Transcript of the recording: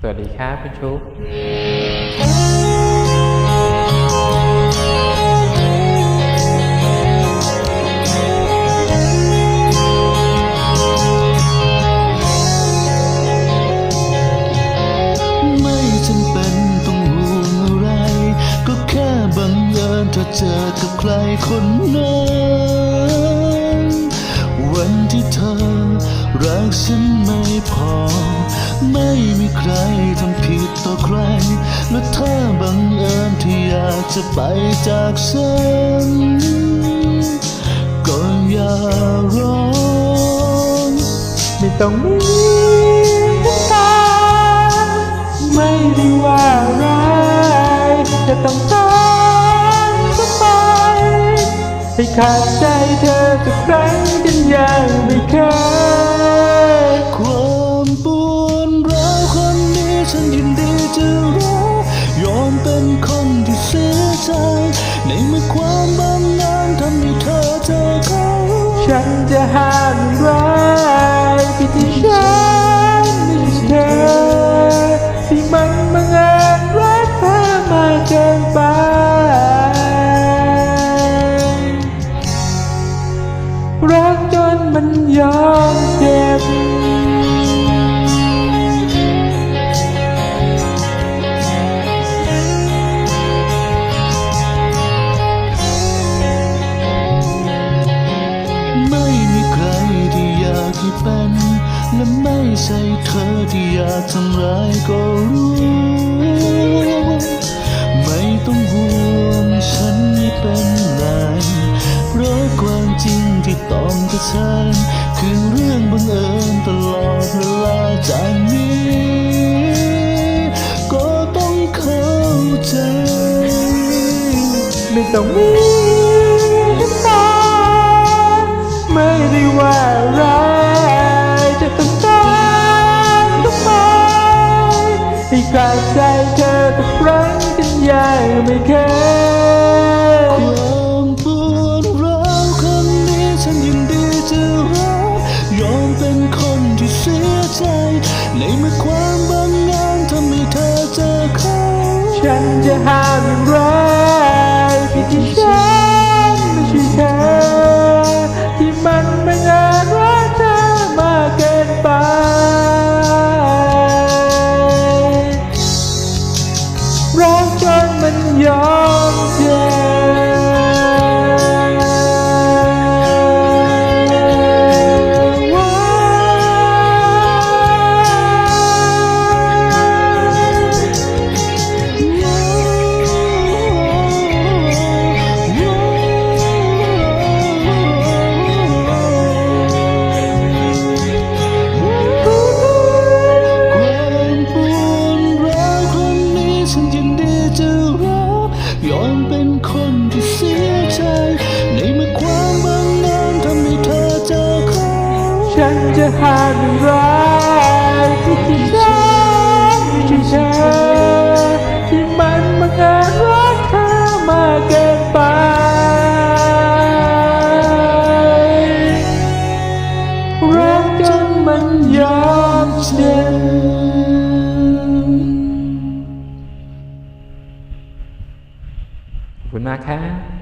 สวัสดีครับคุณชุบไม่จำเป็นต้องห่วงอะไรก็แค่บังเอิญเธอเจอกับใครคนนั้นวันที่เธอรักฉันไม่พอ ไม่มีใครทำผิดต่อใคร และถ้าบังเอิญที่อยากจะไปจากฉัน ก็อย่าร้องไม่ต้องมีน้ำตาไม่ได้ว่าร้ายจะต้องการก็ไปให้ขาดใจเธอสักครั้งกันยังไม่เคย จะรับยอมเป็นคนที่เสียใจ ในเมื่อความบางงานทำให้เธอเจอเขาฉันจะห้ามอย่างไรที่ที่ฉันไม่ใช่เธอที่มันบังเอิญรักเธอมาเกินไปรักจนมันยอม ใช่เธอที่อยากทำร้ายก็รู้ ไม่ต้องห่วงฉันไม่เป็นไรเพราะความจริงที่ต้องเผชิญคือเรื่องบังเอิญตลอดเวลาจากนี้ ก็ต้องเข้าใจ ไม่ต้องมีน้ำตาไม่ได้ว่าร้ายจะต้อง ใจเธอทุกครั้งกันยังไม่เคยความปวดร้าวครั้งนี้ฉันยินดีจะรับยอมเป็นคนที่เสียใจ ในเมื่อความบางงานทำให้เธอเจอเขา ฉันจะหาเรื่อง รักจนมันยอมเจ็ ฉันยินดีจะรับยอมเป็นคนที่เสียใจ ในเมื่อความบางงานทำให้เธอเจอเขา ฉันจะหามอย่างรที่ที่ 明天哈。